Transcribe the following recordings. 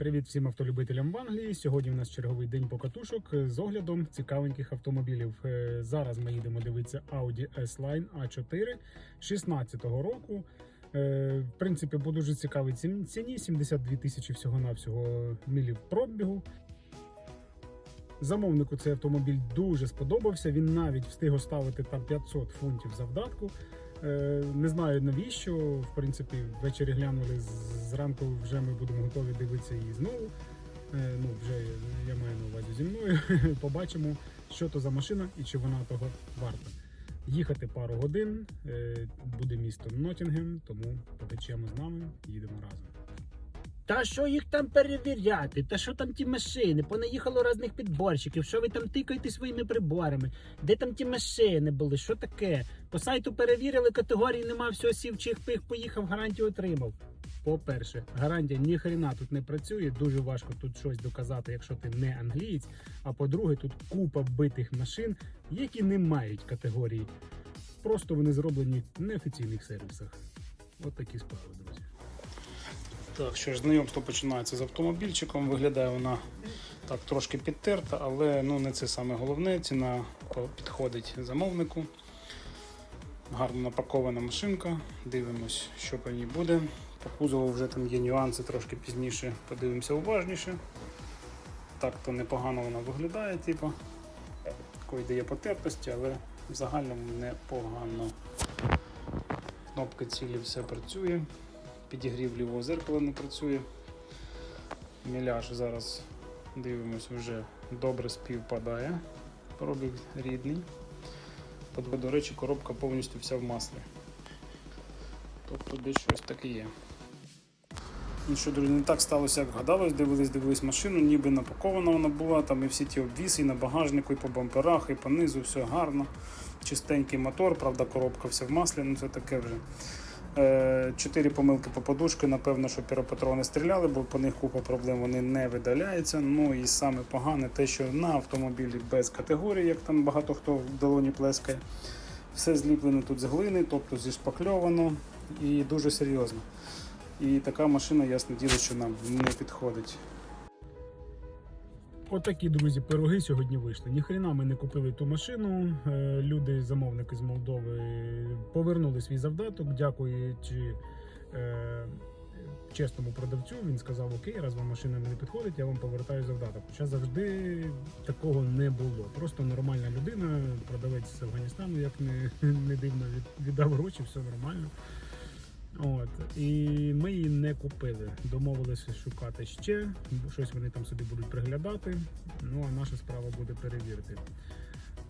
Привіт всім автолюбителям в Англії. Сьогодні у нас черговий день покатушок з оглядом цікавеньких автомобілів. Е, Зараз ми їдемо дивитися Audi S-Line A4 16-го року. Е, В принципі, по дуже цікавій цін- ціні 72 тисячі всього-навсього мілів пробігу. Замовнику цей автомобіль дуже сподобався. Він навіть встиг оставити там 500 фунтів завдатку. Е, Не знаю навіщо. В принципі, ввечері глянули зранку. Вже ми будемо готові дивитися її знову. Е, Ну, вже я маю на увазі зі мною. Побачимо, що то за машина і чи вона того варта. Їхати пару годин. е, Буде місто Ноттінгем, тому потечемо з нами, їдемо. Та що їх там перевіряти? Та що там ті машини? Понаїхало різних підборщиків. Що ви там тикаєте своїми приборами? Де там ті машини були? Що таке? По сайту перевірили, категорії нема, все сів, чих пих, поїхав, гарантію отримав. По-перше, гарантія ніхрена тут не працює. Дуже важко тут щось доказати, якщо ти не англієць. А по-друге, тут купа битих машин, які не мають категорії. Просто вони зроблені в неофіційних сервісах. От такі справи, друзі. Так, що ж, знайомство починається з автомобільчиком. Виглядає вона так трошки підтерта, але ну не це саме головне. Ціна підходить замовнику. Гарно напакована машинка. Дивимось, що по ній буде. По кузову вже там є нюанси, трошки пізніше подивимося уважніше. Так то непогано вона виглядає, типу. Такої дає потертості, але в загальному непогано. Кнопка цілі все працює. Підігрів лівого зеркала не працює. Міляж зараз дивимось вже добре співпадає. Пробіг рідний. До речі, коробка повністю вся в маслі. Тобто десь щось таке є. Ну що, друзі, не так сталося, як гадалось. Дивились, дивились машину, ніби напакована вона була, там і всі ті обвіси, і на багажнику, і по бамперах, і по низу, все гарно. Чистенький мотор, правда, коробка вся в маслі, ну це таке вже. Е, Чотири помилки по подушки, напевно, що піропатрони стріляли, бо по них купа проблем вони не видаляються. Ну і саме погане те, що на автомобілі без категорії, як там багато хто в долоні плескає, все зліплено тут з глини, тобто зішпакльовано і дуже серйозно. І така машина, ясне діло, що нам не підходить. Отакі, друзі, пироги сьогодні вийшли. Ніхрена ми не купили ту машину. Е, Люди, замовники з Молдови, повернули свій завдаток, дякуючи е, чесному продавцю. Він сказав: Окей, раз вам машина не підходить, я вам повертаю завдаток. Хоча завжди такого не було. Просто нормальна людина, продавець з Афганістану, як не, не дивно, від- віддав гроші, все нормально. От і ми її не купили. Домовилися шукати ще. бо Щось вони там собі будуть приглядати. Ну а наша справа буде перевірити.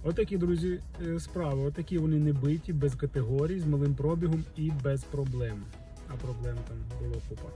Отакі, друзі, е, справи. Отакі вони не биті, без категорій, з малим пробігом і без проблем. А проблем там було купа.